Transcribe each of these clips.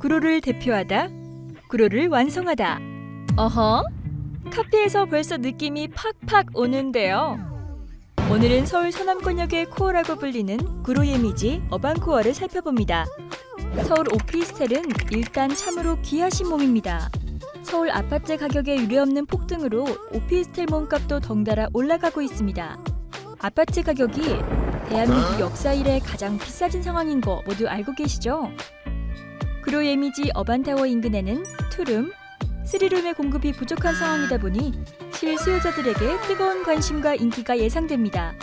구로를 대표하다, 구로를 완성하다. 어허, 카페에서 벌써 느낌이 팍팍 오는데요. 오늘은 서울 서남권역의 코어라고 불리는 구로 예미지 어반코어를 살펴봅니다. 서울 오피스텔은 일단 참으로 귀하신 몸입니다. 서울 아파트 가격에 유례없는 폭등으로 오피스텔 몸값도 덩달아 올라가고 있습니다. 아파트 가격이 대한민국 역사 이래 가장 비싸진 상황인 거 모두 알고 계시죠? 구로 예미지 어반타워 인근에는 투룸, 쓰리룸의 공급이 부족한 상황이다 보니 실 수요자들에게 뜨거운 관심과 인기가 예상됩니다.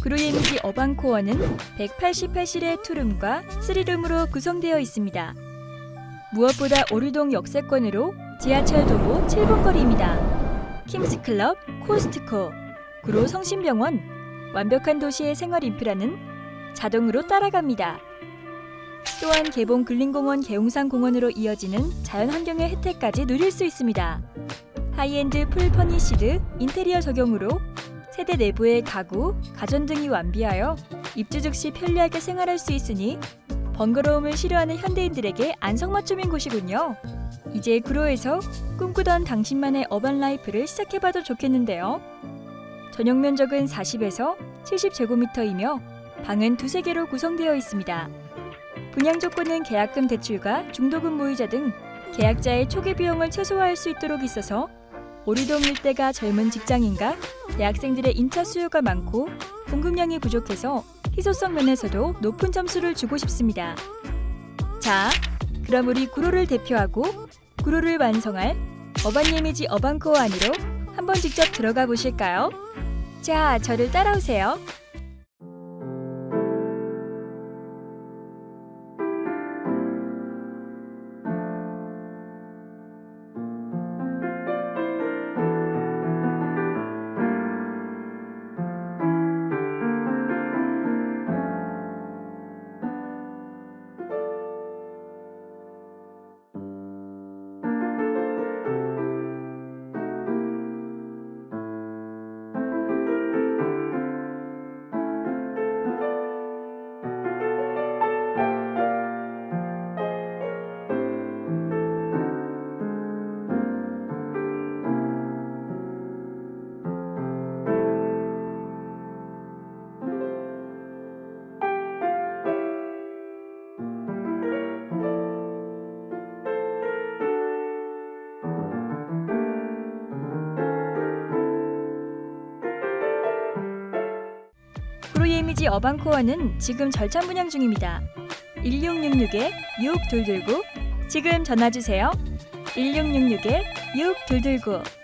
구로 예미지 어반코어는 188실의 투룸과 쓰리룸으로 구성되어 있습니다. 무엇보다 오류동 역세권으로 지하철 도보 7분 거리입니다. 킴스클럽, 코스트코, 구로 성심병원, 완벽한 도시의 생활 인프라는 자동으로 따라갑니다. 또한 개봉 근린공원 개용산 공원으로 이어지는 자연환경의 혜택까지 누릴 수 있습니다. 하이엔드 풀 퍼니시드 인테리어 적용으로 세대 내부의 가구, 가전 등이 완비하여 입주 즉시 편리하게 생활할 수 있으니 번거로움을 싫어하는 현대인들에게 안성맞춤인 곳이군요. 이제 구로에서 꿈꾸던 당신만의 어반 라이프를 시작해봐도 좋겠는데요. 전용 면적은 40에서 70제곱미터이며 방은 두세 개로 구성되어 있습니다. 분양 조건은 계약금 대출과 중도금 무이자 등 계약자의 초기 비용을 최소화할 수 있도록 있어서 오리동 일대가 젊은 직장인과 대학생들의 인차 수요가 많고 공급량이 부족해서 희소성 면에서도 높은 점수를 주고 싶습니다. 자, 그럼 우리 구로를 대표하고 구로를 완성할 어반 예미지 어반코어 안으로 한번 직접 들어가 보실까요? 자, 저를 따라오세요. 프로예미지 어반코어는 지금 절찬 분양 중입니다. 1666에 6229 지금 전화 주세요. 1666에 6229